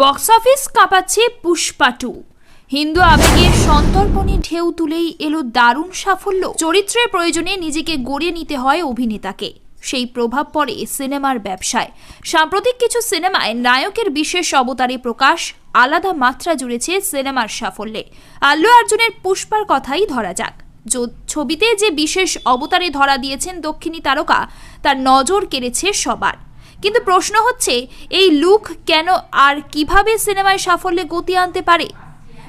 Box office কাঁপাচ্ছে Pushpa two Hindu আবেগের সন্তর্পণে ঢেউ তুলেই এলো দারুণ সাফল্য। চরিত্রের প্রয়োজনে নিজেকে গড়িয়ে নিতে হয় অভিনেতাকে। সেই প্রভাব পড়ে সিনেমার ব্যবসায়। সাম্প্রতিক কিছু সিনেমায় নায়কের বিশেষ অবতারে প্রকাশ, আলাদা মাত্রা জুড়েছে সিনেমার সাফল্যে। আল্লু অর্জুনের পুষ্পার কথাই ধরা যাক। ছবিতে যে বিশেষ অবতারে ধরা দিয়েছেন দক্ষিণী তারকা, তার নজর কেড়েছে সবার। কিন্তু প্রশ্ন হচ্ছে, এই লুক কেন আর কীভাবে সিনেমায় সাফল্যে গতি আনতে পারে?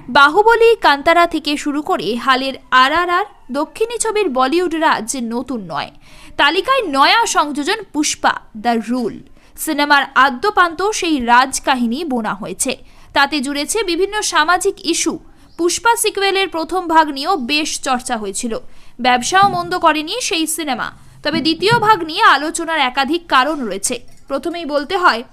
বাহুবলী কান্তারা থেকে শুরু করে হালের আর আর দক্ষিণী ছবির বলিউড রাজ নতুন নয়। তালিকায় নয়া সংযোজন পুষ্পা, দ্য রুল। সিনেমার আদ্যপান্ত সেই রাজ কাহিনী বোনা হয়েছে। তাতে জুড়েছে বিভিন্ন সামাজিক ইস্যু। পুষ্পা সিকুয়েলের প্রথম ভাগ নিয়েও বেশ চর্চা হয়েছিল। ব্যবসাও মন্দ করেনি সেই সিনেমা। তবে দ্বিতীয় ভাগ নিয়ে আলোচনার একাধিক কারণ রয়েছে। প্রথমেই বলতে হয়,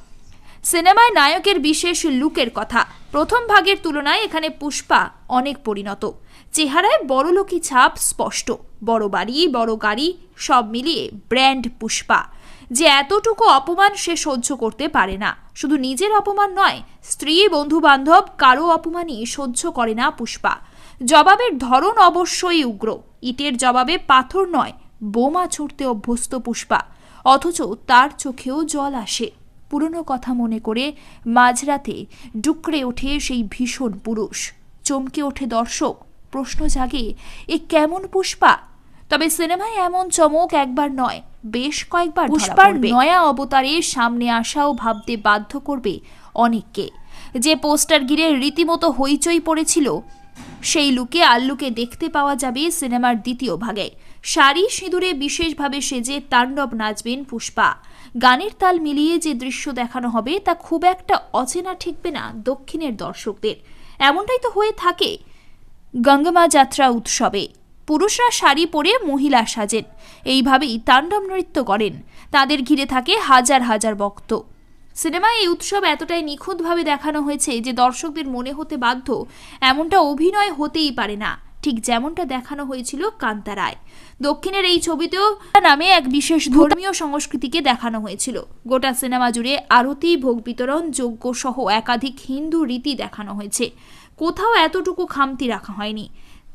সিনেমায় নায়কের বিশেষ লুকের কথা। প্রথম ভাগের তুলনায় এখানে পুষ্পা অনেক পরিণত। চেহারায় বড়লোকি ছাপ স্পষ্ট। বড় বাড়ি, বড় গাড়ি, সব মিলিয়ে ব্র্যান্ড পুষ্পা। যে এতটুকু অপমান সে সহ্য করতে পারে না। শুধু নিজের অপমান নয়, স্ত্রী বন্ধু বান্ধব কারও অপমানই সহ্য করে না পুষ্পা। জবাবের ধরন অবশ্যই উগ্র। ইটের জবাবে পাথর নয়, বোমা ছুটতে অভ্যস্ত পুষ্পা। অথচ তার চোখেও জল আসে। পুরনো কথা মনে করে মাঝরাতে ডুকরে ওঠে সেই ভীষণ পুরুষ। চমকে ওঠে দর্শক প্রশ্ন জাগে এ কেমন পুষ্পা? তবে সিনেমায় এমন চমক একবার নয় বেশ কয়েকবার পুষ্পার নয়া অবতারে সামনে আসাও ভাবতে বাধ্য করবে অনেককে। যে পোস্টার ঘিরে রীতিমতো হইচই পড়েছিল সেই লুকে আল্লুকে দেখতে পাওয়া যাবে সিনেমার দ্বিতীয় ভাগে। শাড়ি সিঁদুরে বিশেষভাবে সেজে তাণ্ডব নাচবেন পুষ্পা। গানের তাল মিলিয়ে যে দৃশ্য দেখানো হবে, তা খুব একটা অচেনা ঠেকবে না দক্ষিণের দর্শকদের। এমনটাই তো হয়ে থাকে গঙ্গমা যাত্রা উৎসবে। পুরুষরা শাড়ি পরে মহিলা সাজেন। এইভাবেই তাণ্ডব নৃত্য করেন। তাদের ঘিরে থাকে হাজার হাজার ভক্ত। সিনেমায় এই উৎসব এতটাই নিখুঁতভাবে দেখানো হয়েছে যে দর্শকদের মনে হতে বাধ্য, এমনটা অভিনয় হতেই পারে না। ঠিক যেমনটা দেখানো হয়েছিল কান্তারায় দক্ষিণের এই ছবিতেও নামে এক বিশেষ ধর্মীয় সংস্কৃতিকে দেখানো হয়েছিল। গোটা সিনেমা জুড়ে আরতি ভোগ বিতরণ যজ্ঞ সহ একাধিক হিন্দু রীতি দেখানো হয়েছে। কোথাও এতটুকু খামতি রাখা হয়নি।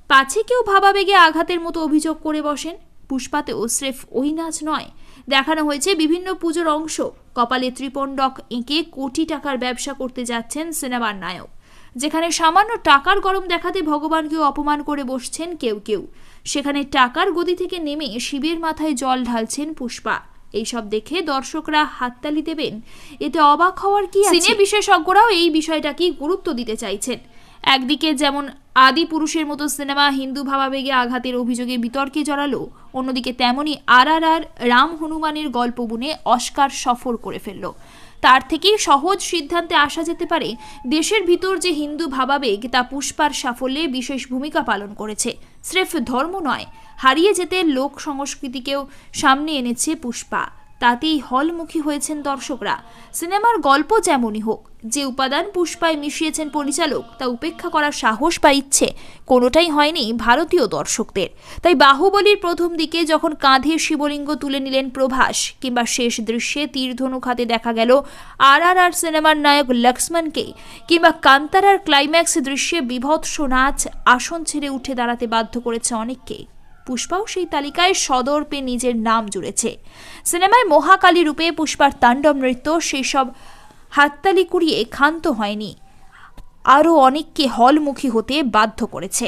পাছে কেউ ভাবাবেগে আঘাতের মতো অভিযোগ করে বসেন। পুষ্পাতেও স্রেফ ওই নাচ নয়। দেখানো হয়েছে বিভিন্ন পুজোর অংশ। কপালে ত্রিপণ্ডক এঁকে কোটি টাকার ব্যবসা করতে যাচ্ছেন সিনেমার নায়ক। যেখানে সামান্য টাকার গরম দেখাতে ভগবানকেও অপমান করে বসছেন কেউ কেউ। সেখানে টাকার গদি থেকে নেমে শিবের মাথায় জল ঢালছেন পুষ্পা। এইসব দেখে দর্শকরা হাততালি দেবেন। এতে অবাক হওয়ার কি সিনে বিশেষজ্ঞরাও এই বিষয়টাকে গুরুত্ব দিতে চাইছেন। একদিকে যেমন আদি পুরুষের মতো সিনেমা হিন্দু ভাবাবেগে আঘাতের অভিযোগে বিতর্কে জড়ালো, অন্যদিকে তেমনই আর আর রাম হনুমানের গল্প বুনে অস্কার সফর করে ফেলল। তার থেকেই সহজ সিদ্ধান্তে আসা যেতে পারে। দেশের ভিতর যে হিন্দু ভাবাবেগ, তা পুষ্পার সাফল্যে বিশেষ ভূমিকা পালন করেছে। স্রেফ ধর্ম নয়, হারিয়ে যেতে লোক সংস্কৃতিকেও সামনে এনেছে পুষ্পা। তাতেই হলমুখী হয়েছেন দর্শকরা। সিনেমার গল্প যেমনই হোক, যে উপাদান পুষ্পায় মিশিয়েছেন পরিচালক, তা উপেক্ষা করার সাহস বা ইচ্ছে কোনোটাই হয়নি ভারতীয় দর্শকদের। তাই বাহুবলীর প্রথম দিকে যখন কাঁধে শিবলিঙ্গ তুলে নিলেন প্রভাস কিংবা শেষ দৃশ্যে তীরধনুক হাতে দেখা গেল আর আর আর সিনেমার নায়ক লক্ষ্মণকে কিংবা কান্তারার ক্লাইম্যাক্স দৃশ্যে বিভৎস নাচ আসন ছেড়ে উঠে দাঁড়াতে বাধ্য করেছে অনেককে। পুষ্পাও সেই তালিকায় সদর্পে নিজের নাম জুড়েছে। সিনেমায় মহাকালী রূপে পুষ্পার তাণ্ডব নৃত্য সেই সব হাততালি কুড়িয়ে ক্ষান্ত হয়নি। আরও অনেককে হলমুখী হতে বাধ্য করেছে।